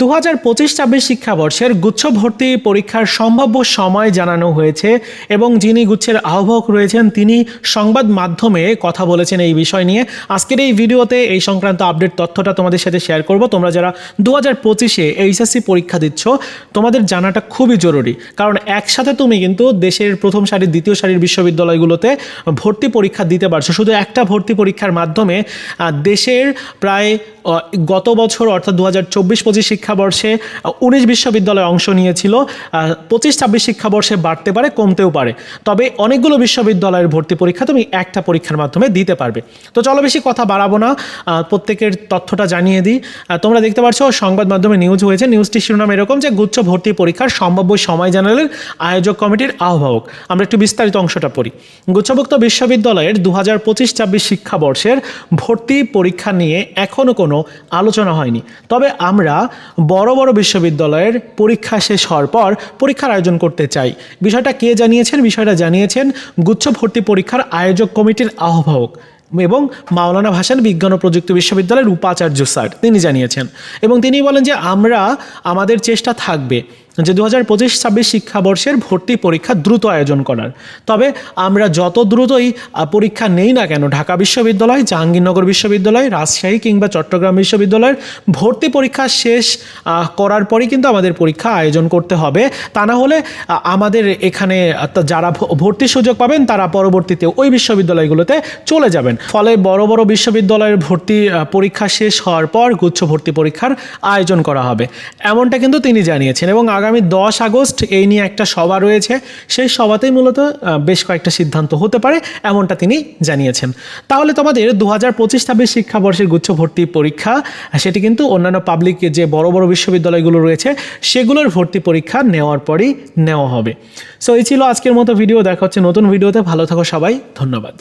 দু হাজার পঁচিশ ছাব্বিশ শিক্ষাবর্ষের গুচ্ছ ভর্তি পরীক্ষার সম্ভাব্য সময় জানানো হয়েছে এবং যিনি গুচ্ছের আহ্বায়ক রয়েছেন তিনি সংবাদ মাধ্যমে কথা বলেছেন এই বিষয় নিয়ে। আজকের এই ভিডিওতে এই সংক্রান্ত আপডেট তথ্যটা তোমাদের সাথে শেয়ার করব। তোমরা যারা দু হাজার পঁচিশে এইচএসসি পরীক্ষা দিচ্ছ, তোমাদের জানাটা খুবই জরুরি। কারণ একসাথে তুমি কিন্তু দেশের প্রথম সারির, দ্বিতীয় সারির বিশ্ববিদ্যালয়গুলোতে ভর্তি পরীক্ষা দিতে পারছ। শুধু একটা ভর্তি পরীক্ষার মাধ্যমে দেশের প্রায় গত বছর অর্থাৎ দু হাজার চব্বিশ পঁচিশ শিক্ষাবর্ষে উনিশ বিশ্ববিদ্যালয় অংশ নিয়েছিল। পঁচিশ ছাব্বিশ শিক্ষাবর্ষে বাড়তে পারে, কমতেও পারে। তবে অনেকগুলো বিশ্ববিদ্যালয়ের ভর্তি পরীক্ষা তুমি একটা পরীক্ষার মাধ্যমে দিতে পারবে। তো চলো বেশি কথা বাড়াবো না। প্রত্যেকের তথ্যটা জানিয়ে দিই। তোমরা দেখতে পাচ্ছ, সংবাদ মাধ্যমে নিউজ হয়েছে। নিউজটি শিরোনাম এরকম যে, গুচ্ছ ভর্তি পরীক্ষার সম্ভাব্য সময় জানালেন আয়োজক কমিটির আহ্বায়ক। আমরা একটু বিস্তারিত অংশটা পড়ি। গুচ্ছভুক্ত বিশ্ববিদ্যালয়ের দু হাজার পঁচিশ ছাব্বিশ শিক্ষাবর্ষের ভর্তি পরীক্ষা নিয়ে এখনও কোনো আলোচনা হয়নি। তবে আমরা বড় বড় বিশ্ববিদ্যালয়ের পরীক্ষা শেষ হওয়ার পর পরীক্ষার আয়োজন করতে চাই। বিষয়টা কে জানিয়েছেন? বিষয়টা জানিয়েছেন গুচ্ছ ভর্তি পরীক্ষার আয়োজক কমিটির আহ্বায়ক এবং মাওলানা ভাসান বিজ্ঞান ও প্রযুক্তি বিশ্ববিদ্যালয়ের উপাচার্য স্যার, তিনি জানিয়েছেন। এবং তিনি বলেন যে আমরা, আমাদের চেষ্টা থাকবে যে দু হাজার পঁচিশ ছাব্বিশ শিক্ষাবর্ষের ভর্তি পরীক্ষা দ্রুত আয়োজন করার। তবে আমরা যত দ্রুতই পরীক্ষা নেই না কেন, ঢাকা বিশ্ববিদ্যালয়, জাহাঙ্গীরনগর বিশ্ববিদ্যালয়, রাজশাহী কিংবা চট্টগ্রাম বিশ্ববিদ্যালয়ের ভর্তি পরীক্ষা শেষ করার পরই কিন্তু আমাদের পরীক্ষা আয়োজন করতে হবে। তা না হলে আমাদের এখানে যারা ভর্তির সুযোগ পাবেন, তারা পরবর্তীতে ওই বিশ্ববিদ্যালয়গুলোতে চলে যাবেন। ফলে বড় বড় বিশ্ববিদ্যালয়ের ভর্তি পরীক্ষা শেষ হওয়ার পর গুচ্ছ ভর্তি পরীক্ষার আয়োজন করা হবে। এমনটা কিন্তু তিনি জানিয়েছেন এবং আগামী দশ আগস্ট এই নিয়ে একটা সভা রয়েছে। সেই সভাতেই মূলত বেশ কয়েকটা সিদ্ধান্ত হতে পারে এমনটা তিনি জানিয়েছেন। তাহলে তোমাদের দু হাজার পঁচিশ ছাব্বিশ শিক্ষাবর্ষের গুচ্ছ ভর্তি পরীক্ষা, সেটি কিন্তু অন্যান্য পাবলিক যে বড় বড় বিশ্ববিদ্যালয়গুলো রয়েছে, সেগুলোর ভর্তি পরীক্ষা নেওয়ার পরই নেওয়া হবে। সো এই ছিল আজকের মতো ভিডিও দেখা হচ্ছে নতুন ভিডিওতে ভালো থাকো সবাই। ধন্যবাদ।